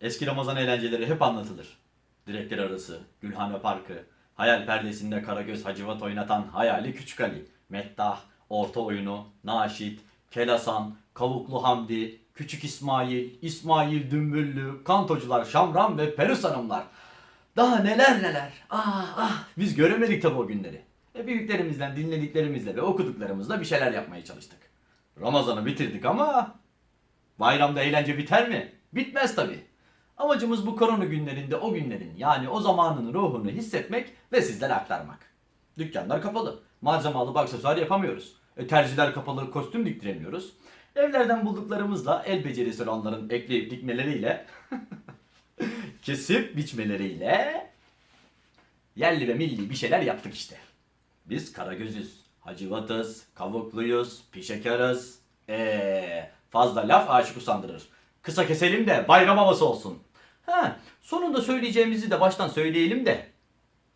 Eski Ramazan eğlenceleri hep anlatılır. Direkler arası, Gülhane Parkı, hayal perdesinde Karagöz Hacivat oynatan Hayali Küçük Ali, Mettah, Orta Oyunu, Naşit, Kelasan, Kavuklu Hamdi, Küçük İsmail, İsmail Dümbüllü, Kantocular Şamran ve Perus Hanımlar. Daha neler neler. Ah ah biz göremedik tabi o günleri. E büyüklerimizden dinlediklerimizle ve okuduklarımızla bir şeyler yapmaya çalıştık. Ramazan'ı bitirdik ama bayramda eğlence biter mi? Bitmez tabi. Amacımız bu korona günlerinde o günlerin yani o zamanın ruhunu hissetmek ve sizlere aktarmak. Dükkanlar kapalı. Malzeme alıp aksesuar yapamıyoruz. E, terziler kapalı kostüm diktiremiyoruz. Evlerden bulduklarımızla el becerisi olanların ekleyip dikmeleriyle kesip biçmeleriyle yerli ve milli bir şeyler yaptık işte. Biz Karagöz'üz, Hacivat'ız, Kavukluyuz, Pişekarız. Eee fazla laf aşık usandırır. Kısa keselim de bayram havası olsun. Ha, sonunda söyleyeceğimizi de baştan söyleyelim de.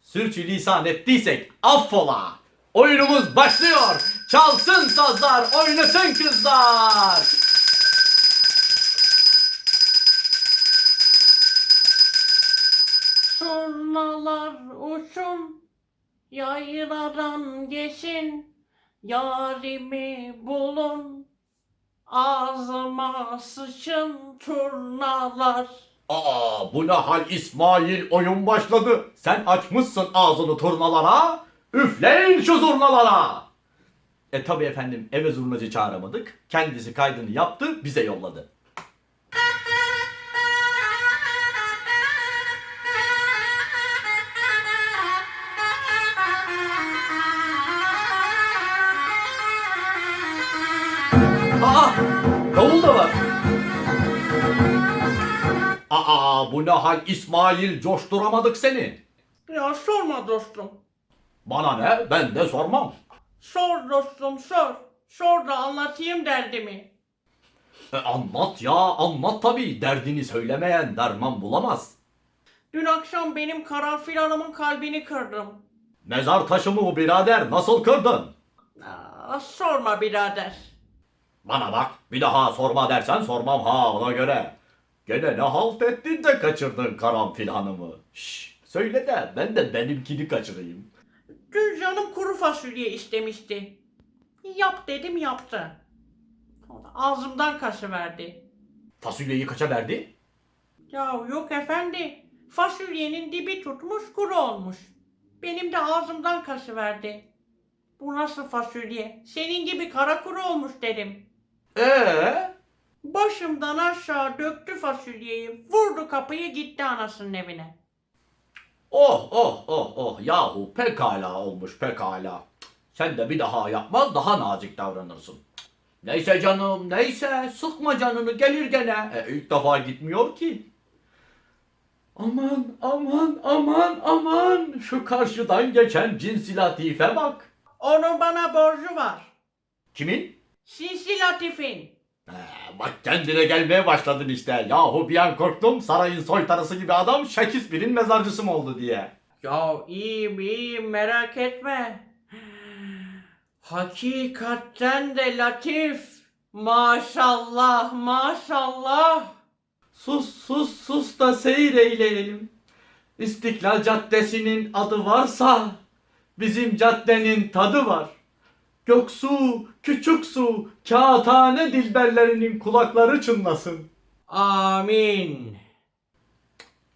Sürçülisan ettiysek affola. Oyunumuz başlıyor. Çalsın sazlar, oynasın kızlar. Turnalar uçun, yayladan geçin, yarimi bulun, ağzıma sıçın turnalar. Aa bu ne hal İsmail oyun başladı. Sen açmışsın ağzını turnalara. Üfleyin şu zurnalara. E tabi efendim eve zurnacı çağıramadık. Kendisi kaydını yaptı bize yolladı. Bu ne hal İsmail coşturamadık seni. Ya sorma dostum. Bana ne ben de sormam. Sor dostum sor. Sor da anlatayım derdimi. E, anlat ya anlat tabi derdini söylemeyen derman bulamaz. Dün akşam benim karanfil hanımın kalbini kırdım. Mezar taşımı bu birader nasıl kırdın? Aa, sorma birader. Bana bak bir daha sorma dersen sormam ha ona göre. Gene ne halt ettin de kaçırdın karanfil hanımı. Şş, söyle de ben de benimkini kaçırayım. Dün canım kuru fasulye istemişti. Yap dedim yaptı. Ağzımdan kaçıverdi. Fasulyeyi kaça verdi? Ya yok efendi. Fasulyenin dibi tutmuş kuru olmuş. Benim de ağzımdan kaçıverdi. Bu nasıl fasulye? Senin gibi kara kuru olmuş dedim. Ee? Başımdan aşağı döktü fasulyeyi. Vurdu kapıyı gitti anasının evine. Oh oh oh oh yahu pekala olmuş pekala. Sen de bir daha yapmaz daha nazik davranırsın. Neyse canım neyse sıkma canını gelir gene. E, ilk defa gitmiyor ki. Aman aman aman aman şu karşıdan geçen cinsi latife bak. Onun bana borcu var. Kimin? Sinsi Latif'in. Bak kendine gelmeye başladın işte. Yahu bir an korktum sarayın soytarısı gibi adam Shakespeare'in mezarcısı mı oldu diye. Ya iyiyim iyiyim merak etme. Hakikaten de Latif. Maşallah maşallah. Sus sus sus da seyreyleyelim. İstiklal Caddesi'nin adı varsa bizim caddenin tadı var. Göksu, küçük su, kağıthane dilberlerinin kulakları çınlasın. Amin.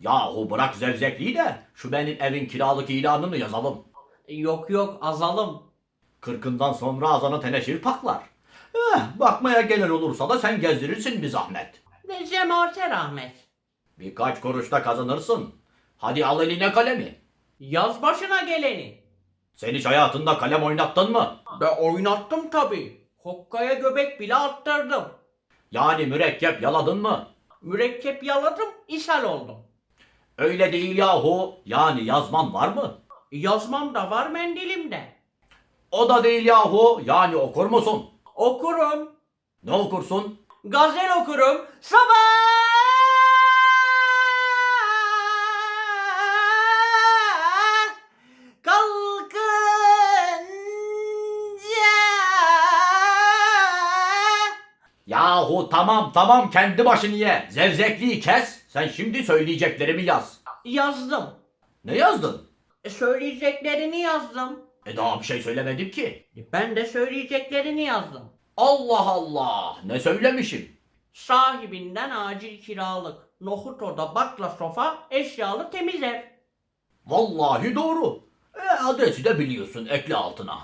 Yahu bırak zevzekliği de şu benim evin kiralık ilanını yazalım. Yok yok azalım. Kırkından sonra azana teneşir paklar. Eh, bakmaya gelen olursa da sen gezdirirsin bir zahmet. Ne cemaate rahmet. Birkaç kuruşta kazanırsın. Hadi al eline kalemi. Yaz başına geleni. Sen hiç hayatında kalem oynattın mı? Ve oynattım tabi. Hokkaya göbek bile attırdım. Yani mürekkep yaladın mı? Mürekkep yaladım, ishal oldum. Öyle değil yahu. Yani yazman var mı? Yazmam da var mendilimde. O da değil yahu. Yani okur musun? Okurum. Ne okursun? Gazel okurum. Sabah Yahu tamam tamam kendi başını ye. Zevzekliği kes. Sen şimdi söyleyeceklerimi yaz. Yazdım. Ne yazdın? E, söyleyeceklerini yazdım. E daha bir şey söylemedim ki. E, ben de söyleyeceklerini yazdım. Allah Allah. Ne söylemişim? Sahibinden acil kiralık. Nohut oda, bakla sofa, eşyalı temiz ev. Vallahi doğru. E adresi de biliyorsun. Ekle altına.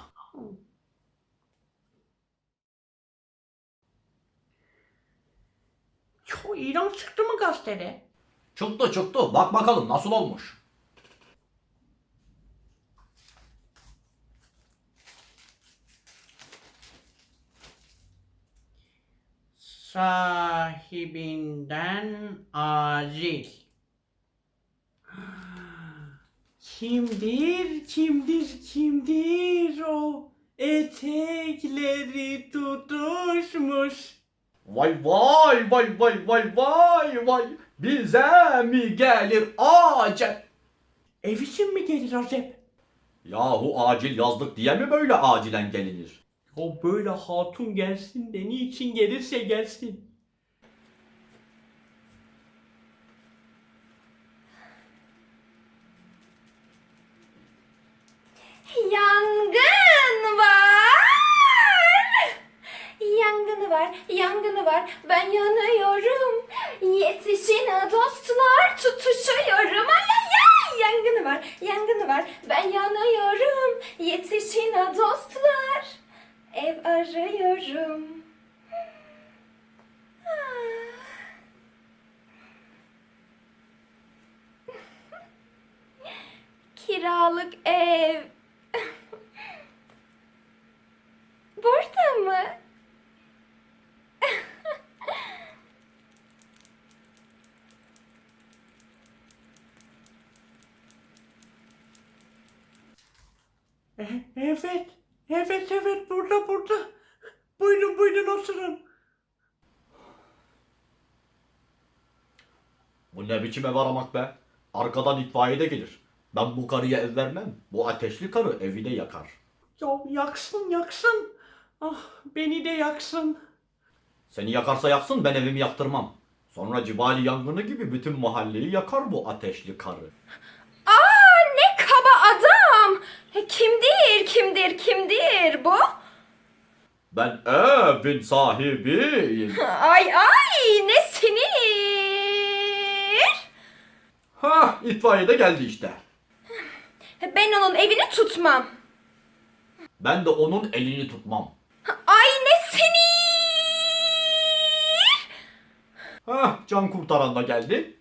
Çok ilan çıktı mı gazetede? Çıktı çıktı. Bak bakalım nasıl olmuş. Sahibinden acil. Kimdir, kimdir, kimdir o? Etekleri tutuşmuş. Vay vay vay vay vay vay vay. Bize mi gelir acep? Ev için mi gelir Acep? Yahu acil yazdık diye mi böyle acilen gelinir? O böyle hatun gelsin de niçin gelirse gelsin. Yangın var, yangını var. Ben yanıyorum. Yetişin dostlar, tutuşuyorum. Ay ay ay. Yangını var, yangını var. Ben yanıyorum. Yetişin dostlar. Ev arıyorum. Ah. Kiralık ev. Burada mı? E- evet, evet, evet burada burada. Buyurun buyurun oturun. Bu ne biçim ev aramak be? Arkadan itfaiye de gelir. Ben bu karıya ev vermem. Bu ateşli karı evi de yakar. Ya yaksın yaksın. Ah beni de yaksın. Seni yakarsa yaksın ben evimi yaktırmam. Sonra cibali yangını gibi bütün mahalleyi yakar bu ateşli karı. Aa ne kaba adam. Kimdir, kimdir, kimdir bu? Ben evin sahibiyim. Ay ay ne sinir. Ha itfaiye de geldi işte. Ben onun evini tutmam. Ben de onun elini tutmam. Ay ne sinir. Ha can kurtaran da geldi.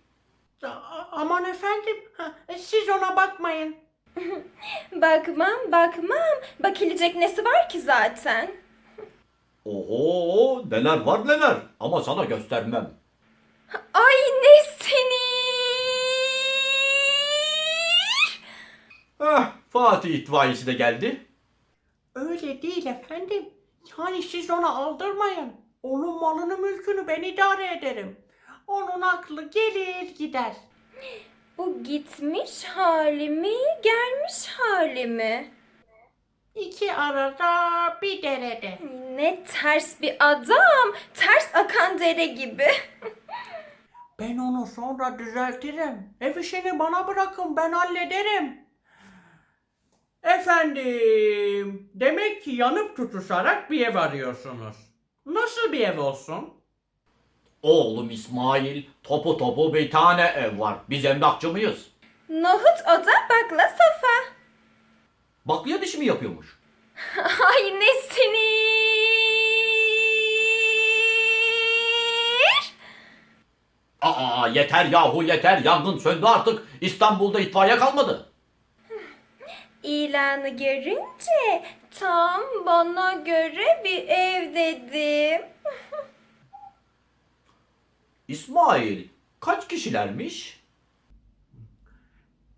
A- aman efendim ha, siz ona bakmayın. Bakmam, bakmam. Bakılacak nesi var ki zaten? Oho neler var neler ama sana göstermem. Ay ne sinir. Heh Fatih itfaiyesi de geldi. Öyle değil efendim. Yani siz ona aldırmayın. Onun malını mülkünü ben idare ederim. Onun aklı gelir gider. Bu gitmiş hali mi, gelmiş hali mi? İki arada bir derede. Ne ters bir adam. Ters akan dere gibi. Ben onu sonra düzeltirim. Ev işini bana bırakın ben hallederim. Efendim, demek ki yanıp tutuşarak bir ev arıyorsunuz. Nasıl bir ev olsun? Oğlum İsmail topu topu bir tane ev var. Biz emlakçı mıyız? Nohut oda bakla sofa. Bakliye dişi mi yapıyormuş? Ay ne sinir. Aa yeter yahu yeter yangın söndü artık. İstanbul'da itfaiye kalmadı. İlanı görünce tam bana göre bir ev dedim. İsmail kaç kişilermiş?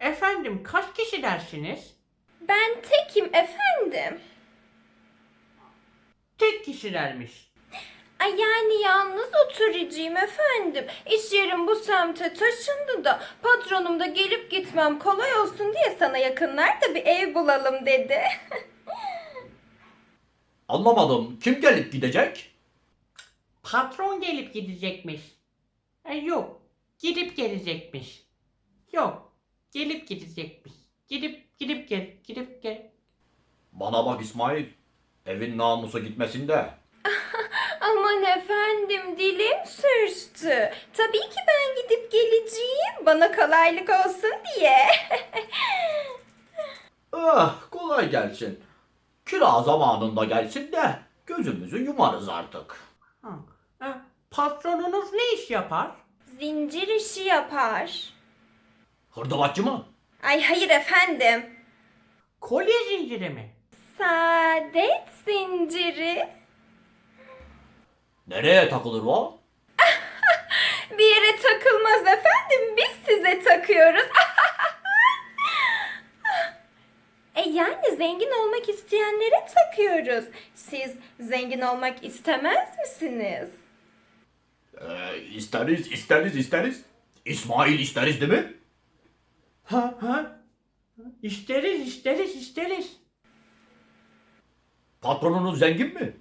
Efendim kaç kişi dersiniz? Ben tekim efendim. Tek kişilermiş. Ay yani yalnız oturacağım efendim. İş yerim bu semte taşındı da patronum da gelip gitmem kolay olsun diye sana yakınlarda bir ev bulalım dedi. Anlamadım. Kim gelip gidecek? Patron gelip gidecekmiş. E yok. gidip gelecekmiş. Yok, gelip gidecekmiş. Gidip gidip gel, gidip gel. Bana bak İsmail. Evin namusu gitmesin de. Aman efendim dilim sürçtü. Tabii ki ben gidip geleceğim. Bana kolaylık olsun diye. Ah kolay gelsin. Kira zamanında gelsin de gözümüzü yumarız artık. Ha. e, patronunuz ne iş yapar? Zincir işi yapar. Hırdavatçı mı? Ay hayır efendim. Kolye zinciri mi? Saadet zinciri. Nereye takılır o? Bir yere takılmaz efendim. Biz size takıyoruz. e yani zengin olmak isteyenlere takıyoruz. Siz zengin olmak istemez misiniz? Ee, isteriz, isteriz, isteriz. İsmail isteriz değil mi? Ha ha. İsteriz, isteriz, isteriz. Patronunuz zengin mi?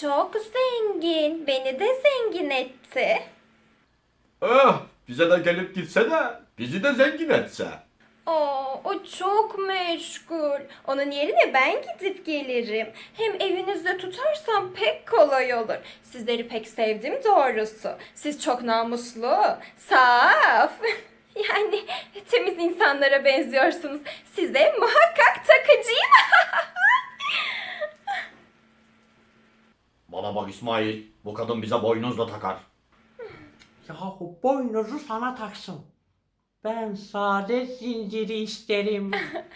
Çok zengin. Beni de zengin etti. Eh, bize de gelip gitse de bizi de zengin etse. Oo, o çok meşgul. Onun yerine ben gidip gelirim. Hem evinizde tutarsam pek kolay olur. Sizleri pek sevdim doğrusu. Siz çok namuslu, saf. Yani temiz insanlara benziyorsunuz. Size muhakkak takıcıyım. Bana bak İsmail, bu kadın bize boynuzla takar. Yahu boynuzu sana taksın. Ben saadet zinciri isterim.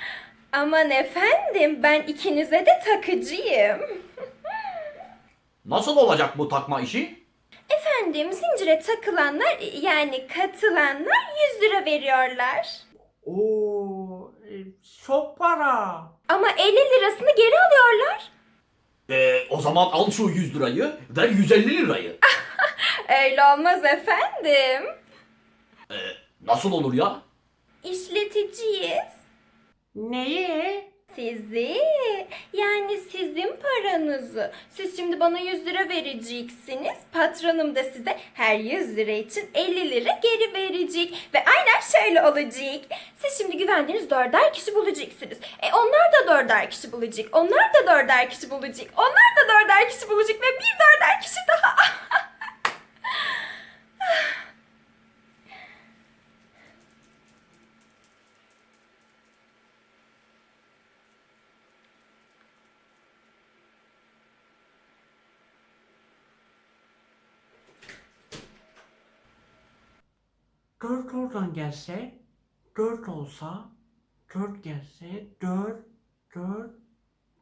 Aman efendim ben ikinize de takıcıyım. Nasıl olacak bu takma işi? Efendim zincire takılanlar yani katılanlar 100 lira veriyorlar. Oo, e, çok para. Ama 50 lirasını geri alıyorlar. Ee, o zaman al şu 100 lirayı, ver 150 lirayı. Öyle olmaz efendim. Ee, nasıl olur ya? İşleticiyiz. Neyi? Sizi. Yani sizin paranızı. Siz şimdi bana 100 lira vereceksiniz. Patronum da size her 100 lira için 50 lira geri verecek. Ve aynen şöyle olacak. Siz şimdi güvendiğiniz dörder kişi bulacaksınız. E onlar da dörder kişi bulacak. Onlar da dörder kişi bulacak. Onlar da dörder kişi bulacak. Ve bir dörder kişi daha. Dört oradan gelse, dört olsa, dört gelse, dört, dört,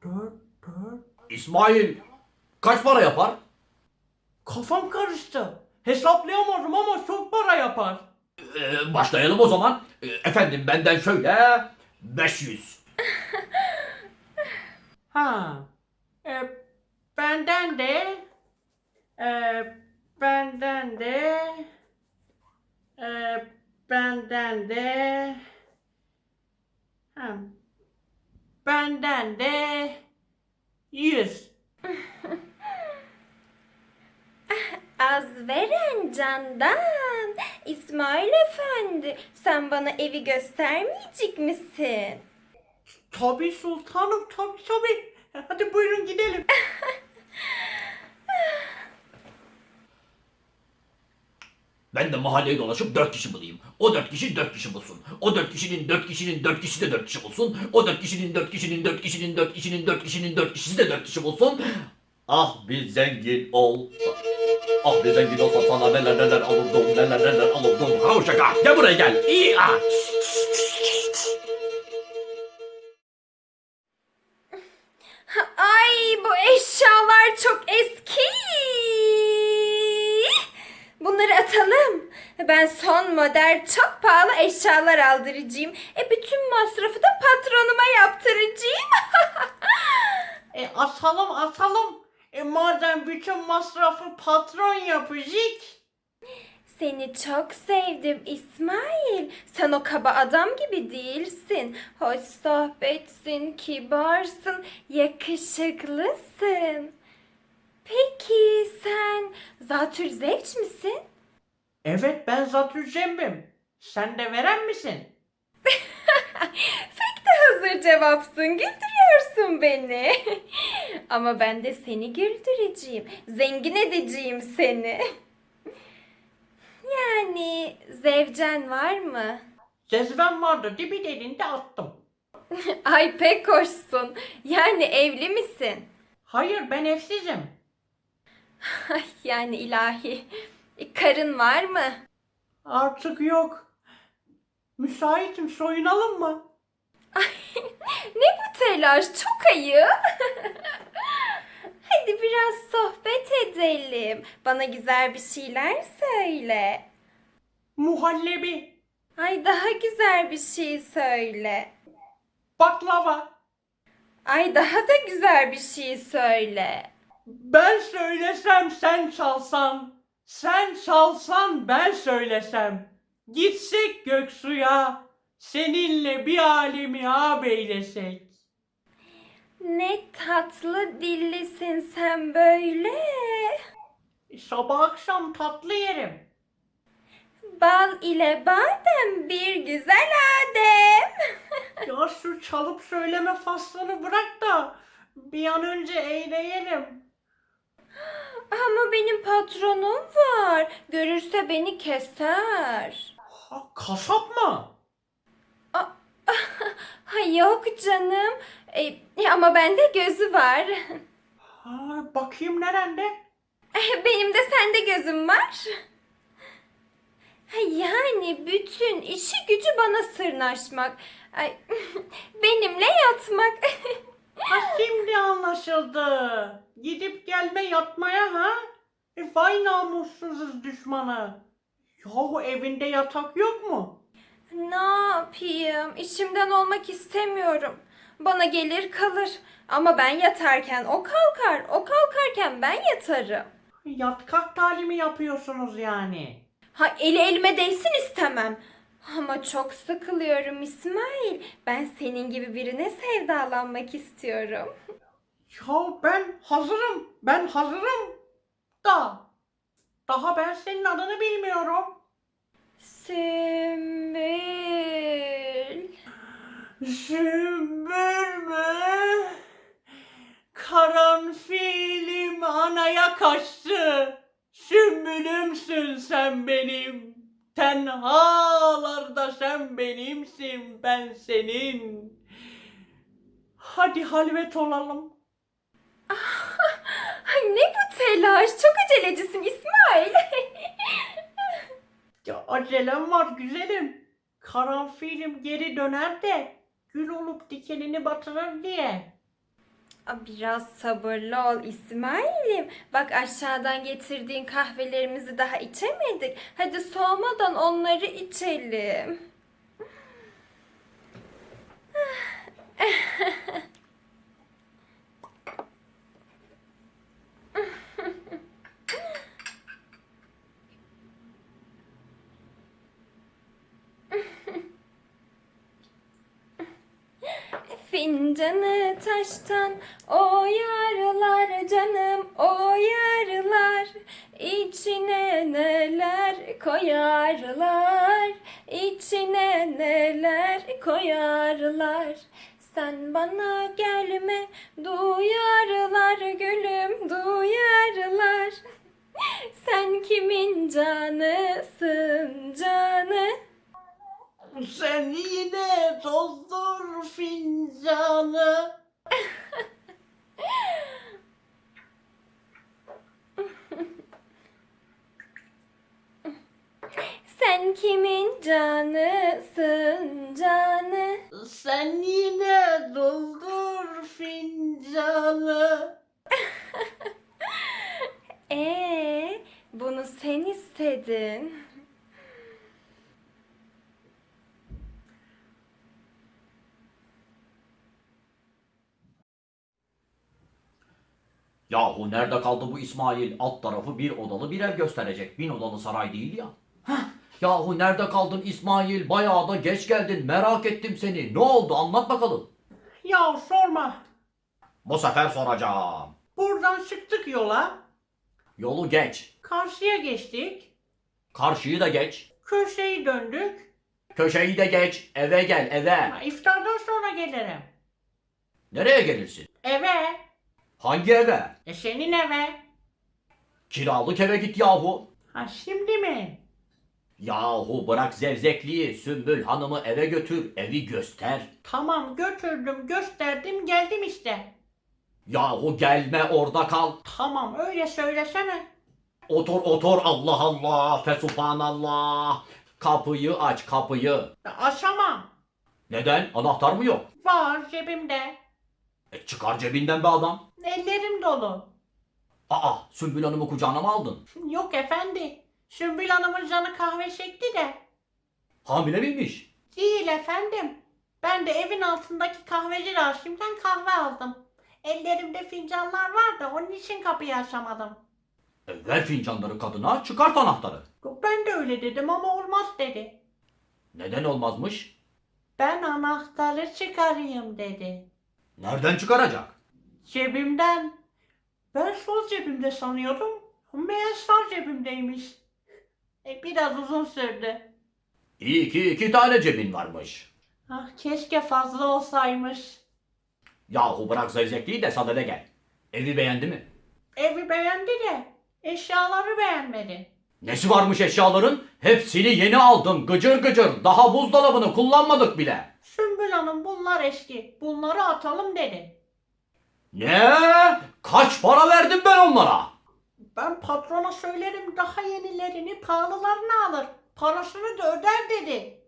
dört, dört. İsmail, kaç para yapar? Kafam karıştı. Hesaplayamadım ama çok para yapar. Ee, başlayalım o zaman. Ee, efendim benden şöyle 500. Ha. E, benden de e, benden de e, benden de ha, benden de yüz. Az veren candan. İsmail Efendi, sen bana evi göstermeyecek misin? Tabii sultanım tabii tabii. Hadi buyurun gidelim. Ben de mahalleyi dolaşıp 4 kişi bulayım. O 4 kişi 4 kişi bulsun. O 4 kişinin 4 kişinin 4 kişi de 4 kişi bulsun. O 4 kişinin 4 kişinin 4 kişinin 4 kişinin 4 kişinin 4 kişisi de 4 kişi bulsun. Ah bir zengin ol. Ah bir zengin olsa sana neler neler alırdım neler neler alırdım. Kavşaka gel buraya gel. İyi ah. Ay bu eşyalar çok eski. Bunları atalım. Ben son model çok pahalı eşyalar aldıracağım. E bütün masrafı da patronuma yaptıracağım. E, asalım asalım. E, madem bütün masrafı patron yapacak. Seni çok sevdim İsmail. Sen o kaba adam gibi değilsin. Hoş sohbetsin, kibarsın, yakışıklısın. Peki sen zatür zevç misin? Evet ben Zatürcembim. Sen de veren misin? Pek de hazır cevapsın. Güldürüyorsun beni. Ama ben de seni güldüreceğim. Zengin edeceğim seni. Yani zevcen var mı? Cezvem vardı dibin elinde attım. Ay pek hoşsun. Yani evli misin? Hayır ben evsizim. Ay yani ilahi. Karın var mı? Artık yok. Müsaitim soyunalım mı? Ne bu telaş? Çok ayıp. Hadi biraz sohbet edelim. Bana güzel bir şeyler söyle. Muhallebi, Ay daha güzel bir şey söyle. baklava. Ay daha da güzel bir şey söyle. Ben söylesem sen çalsan, sen çalsan ben söylesem. Gitsek göksuya, seninle bir alemi ağabeylesek. Ne tatlı dillisin sen böyle. Sabah akşam tatlı yerim. Bal ile badem bir güzel adem. Ya şu çalıp söyleme faslını bırak da bir an önce eğleyelim. Ama benim patronum var. Görürse beni keser. Ha, kasap mı? Ha yok canım. E, ama bende gözü var. Ha, bakayım nerede? Benim de sende gözüm var. Ha, Yani bütün işi gücü bana sırnaşmak. Ay, benimle yatmak. Ha şimdi anlaşıldı. Gidip gelme yatmaya ha? E, vay namussuzuz düşmanı. Yahu evinde yatak yok mu? ne yapayım? İçimden olmak istemiyorum. Bana gelir kalır. Ama ben yatarken o kalkar. O kalkarken ben yatarım. Yat kalk talimi yapıyorsunuz yani. Ha eli elime değsin istemem. Ama çok sıkılıyorum İsmail. Ben senin gibi birine sevdalanmak istiyorum. Ya ben hazırım. Ben hazırım. Da. Daha ben senin adını bilmiyorum. Sümbül. Sümbül mü? Karanfilim anaya kaçtı. Sümbülümsün sen benim. Tenhalarda sen benimsin, ben senin. Hadi halvet olalım. Ay ne bu telaş? Çok acelecisin İsmail. Ya acelem var güzelim. Karanfilim geri döner de gül olup dikenini batırır diye. Biraz sabırlı ol İsmail'im. Bak aşağıdan getirdiğin kahvelerimizi daha içemedik. Hadi soğumadan onları içelim. Fincanı taştan oyarlar canım oyarlar. İçine neler koyarlar içine neler koyarlar. Sen bana gelme duyarlar gülüm duyarlar. Sen kimin canısın canı Sen yine doldur fincanı. Sen kimin canısın canı? Sen yine doldur fincanı. Ee, bunu sen istedin. Yahu nerede kaldı bu İsmail? Alt tarafı bir odalı bir ev gösterecek. Bin odalı saray değil ya. Heh, yahu nerede kaldın İsmail? Bayağı da geç geldin. Merak ettim seni. Ne oldu? Anlat bakalım. Ya sorma. Bu sefer soracağım. Buradan çıktık yola. Yolu geç. Karşıya geçtik. Karşıyı da geç. Köşeyi döndük. Köşeyi de geç. Eve gel eve. Ha, İftardan sonra gelirim. Nereye gelirsin? Eve. Hangi eve? E senin eve. Kiralık eve git yahu. Ha şimdi mi? Yahu bırak zevzekliği. Sümbül hanımı eve götür. Evi göster. Tamam götürdüm gösterdim geldim işte. Yahu gelme orada kal. Tamam öyle söylesene. Otur otur Allah Allah. Fesubhanallah. Kapıyı aç kapıyı. Açamam. Neden? Anahtar mı yok? Var cebimde. E çıkar cebinden be adam. Ellerim dolu. Aa Sümbül hanımı kucağına mı aldın? Yok efendi. Sümbül Hanım'ın canı kahve çekti de. Hamile miymiş? Değil efendim. Ben de evin altındaki kahveci Rasim'den kahve aldım. Ellerimde fincanlar var da onun için kapıyı açamadım. E, ver fincanları kadına çıkart anahtarı. Ben de öyle dedim ama olmaz dedi. Neden olmazmış? Ben anahtarı çıkarayım dedi. Nereden çıkaracak? Cebimden. Ben sol cebimde sanıyordum. Meğer sağ cebimdeymiş. E, biraz uzun sürdü. İyi ki iki tane cebin varmış. Ah keşke fazla olsaymış. Yahu bırak zevzekliği de sadede gel. Evi beğendi mi? Evi beğendi de eşyaları beğenmedi. Nesi varmış eşyaların? Hepsini yeni aldım gıcır gıcır. Daha buzdolabını kullanmadık bile. Sümbül Hanım bunlar eski. Bunları atalım dedi. Ne? Kaç para verdim ben onlara? Ben patrona söylerim daha yenilerini pahalılarını alır. Parasını da öder dedi.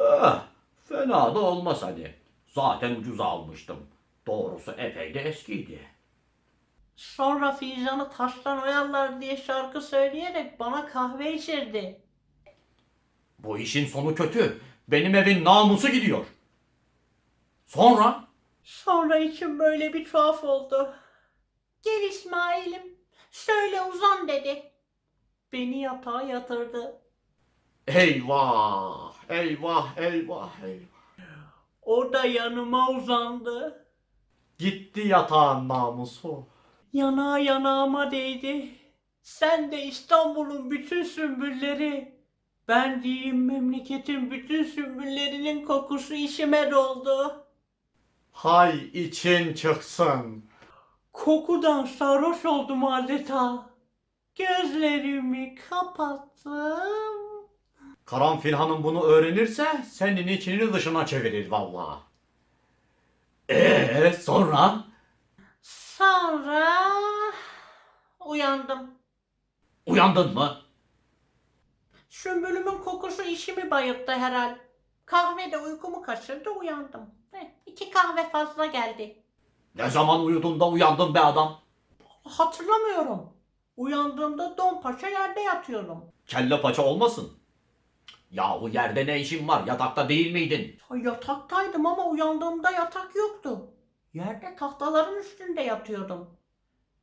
Eh, fena da olmaz hadi. Zaten ucuza almıştım. Doğrusu epey de eskiydi. Sonra ficanı taştan oyarlar diye şarkı söyleyerek bana kahve içirdi. Bu işin sonu kötü. Benim evin namusu gidiyor. Sonra? Sonra içim böyle bir tuhaf oldu. Gel İsmail'im. Şöyle uzan dedi. Beni yatağa yatırdı. Eyvah, eyvah, eyvah, eyvah. O da yanıma uzandı. Gitti yatağın namusu. Yanağı yanağıma değdi. Sen de İstanbul'un bütün sümbülleri. Ben diyeyim memleketin bütün sümbüllerinin kokusu işime doldu. Hay için çıksın. Kokudan sarhoş oldum adeta. Gözlerimi kapattım. Karanfil Hanım bunu öğrenirse senin içini dışına çevirir vallahi. Ee sonra? Sonra uyandım. Uyandın mı? Sümbülümün kokusu işimi bayılttı herhal. Kahve de uykumu kaçırdı uyandım. İki kahve fazla geldi. Ne zaman uyudun da uyandın be adam? Hatırlamıyorum. Uyandığımda don paça yerde yatıyorum. Kelle paça olmasın. Yahu yerde ne işin var? Yatakta değil miydin? Yataktaydım ama uyandığımda yatak yoktu. Yerde tahtaların üstünde yatıyordum.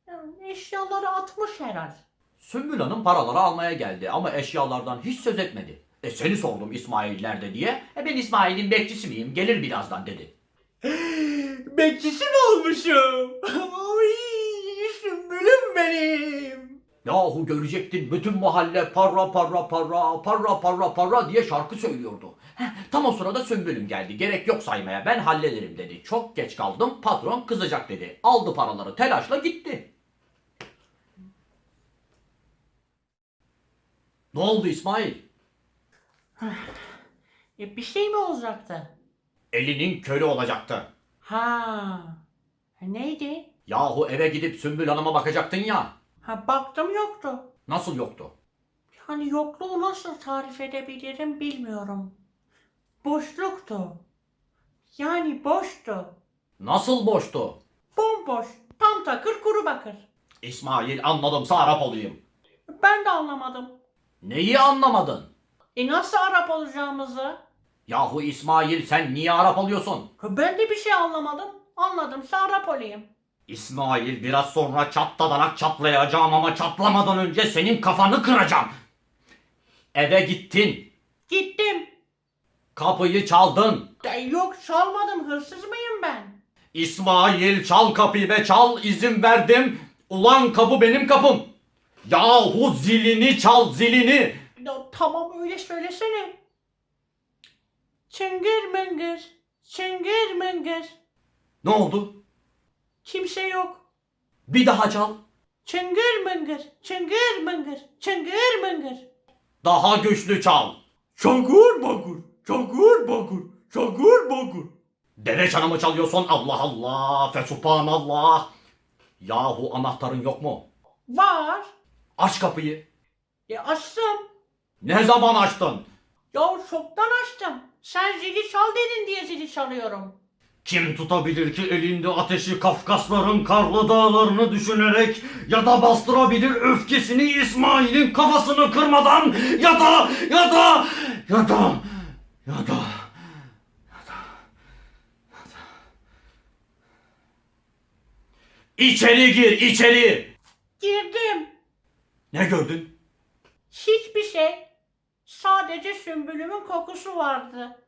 Yani eşyaları atmış herhal. Sümbül Hanım paraları almaya geldi ama eşyalardan hiç söz etmedi. E seni sordum İsmail nerede diye. E ben İsmail'in bekçisi miyim? Gelir birazdan dedi. Bekçisi mi olmuşum? Oy, sümbülüm benim. Yahu görecektin bütün mahalle parra parra parra parra parra parra diye şarkı söylüyordu. Heh, tam o sırada Sümbül'üm geldi. Gerek yok saymaya ben hallederim dedi. Çok geç kaldım patron kızacak dedi. Aldı paraları telaşla gitti. Ne oldu İsmail? E, bir şey mi olacaktı? Elinin körü olacaktı. Ha. Neydi? Yahu eve gidip Sümbül Hanım'a bakacaktın ya. Ha baktım yoktu. Nasıl yoktu? Yani yokluğu nasıl tarif edebilirim bilmiyorum. Boşluktu. Yani boştu. Nasıl boştu? Bomboş. Tam takır kuru bakır. İsmail anladımsa Arap olayım. Ben de anlamadım. Neyi anlamadın? E nasıl Arap olacağımızı? Yahu İsmail sen niye Arap oluyorsun? Ben de bir şey anlamadım. Anladımsa Arap olayım. İsmail biraz sonra çatladanak çatlayacağım ama çatlamadan önce senin kafanı kıracağım. Eve gittin. Gittim. Kapıyı çaldın. E, yok çalmadım. Hırsız mıyım ben? İsmail çal kapıyı be çal izin verdim. Ulan kapı benim kapım. Yahu zilini çal zilini. Ya, tamam öyle söylesene. Çıngır mıngır, çıngır mıngır. Ne oldu? Kimse yok. Bir daha çal. Çıngır mıngır, çıngır mıngır, çıngır mıngır. Daha güçlü çal. Çagur bagur, çagur bagur, çagur bagur. Deve çanı mı çalıyorsun? Allah Allah, fesubhanallah. Yahu anahtarın yok mu? Var. Aç kapıyı. E açtım. Ne zaman açtın? Ya çoktan açtım. Sen zili çal dedin diye zili çalıyorum. Kim tutabilir ki elinde ateşi Kafkasların karlı dağlarını düşünerek ya da bastırabilir öfkesini İsmail'in kafasını kırmadan ya da ya da ya da ya da İçeri gir içeri. Girdim. Ne gördün? Hiçbir şey. Sadece sümbülümün kokusu vardı.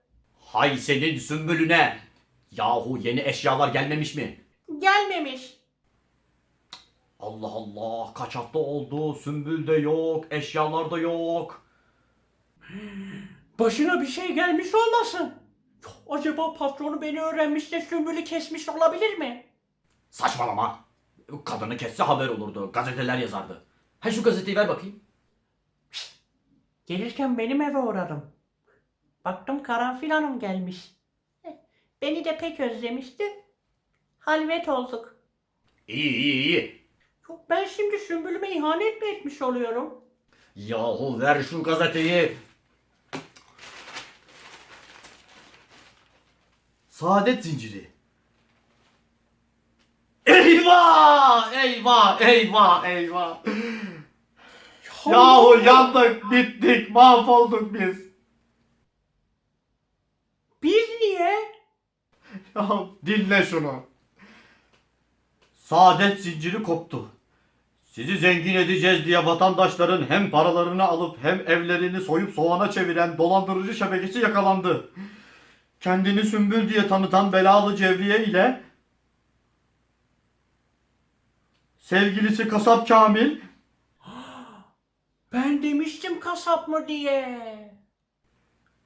Hay senin sümbülüne. Yahu yeni eşyalar gelmemiş mi? Gelmemiş. Allah Allah kaç hafta oldu sümbül de yok eşyalar da yok. Başına bir şey gelmiş olmasın? Acaba patronu beni öğrenmiş de sümbülü kesmiş olabilir mi? Saçmalama. Kadını kesse haber olurdu. Gazeteler yazardı. Ha şu gazeteyi ver bakayım. Gelirken benim eve uğradım. Baktım Karanfil Hanım gelmiş. Beni de pek özlemişti. Halvet olduk. İyi iyi iyi. Yok ben şimdi sümbülüme ihanet mi etmiş oluyorum? Yahu ver şu gazeteyi. Saadet zinciri. Eyvah! Eyvah! Eyvah! Eyvah! Yahu yandık, bittik, mahvolduk biz. Biz niye? Ya dinle şunu. Saadet zinciri koptu. Sizi zengin edeceğiz diye vatandaşların hem paralarını alıp hem evlerini soyup soğana çeviren dolandırıcı şebekesi yakalandı. Kendini sümbül diye tanıtan belalı Cevriye ile sevgilisi kasap Kamil Ben demiştim kasap mı diye.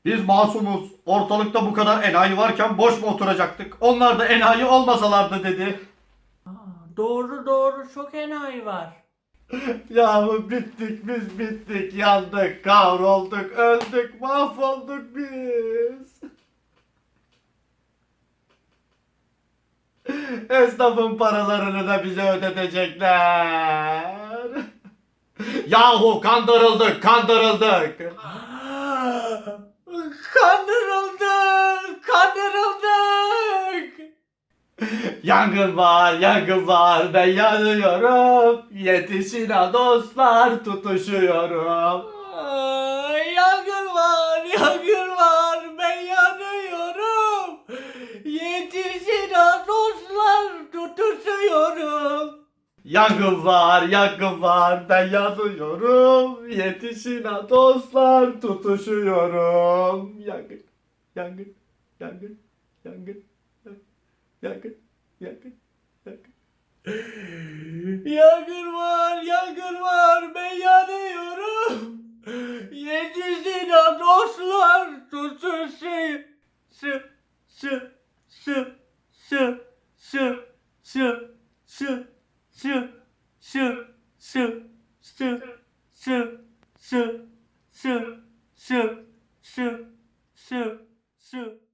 biz masumuz. Ortalıkta bu kadar enayi varken boş mu oturacaktık? Onlar da enayi olmasalardı dedi. Aa, doğru doğru çok enayi var. Yahu bittik biz bittik yandık kavrolduk öldük mahvolduk biz. Esnafın paralarını da bize ödetecekler. Yahu kandırıldık kandırıldık. Kandırıldık, kandırıldık. Yangın var yangın var ben yanıyorum. Yetişin ha dostlar tutuşuyorum. Yangın var, yangın var. Yangın var, yangın var, ben yanıyorum. Yetişin ha dostlar, tutuşuyorum. Yangın, yangın, yangın, yangın, yangın, yangın, yangın. Yangın var, yangın var. Ben yanıyorum. Yetişin ha dostlar, tutuşuyorum. Sı, sı, sı, sı, sı, sı, sı, sı, sı, sı, sı, sı, sı, sı, sı, sı, sı, sı.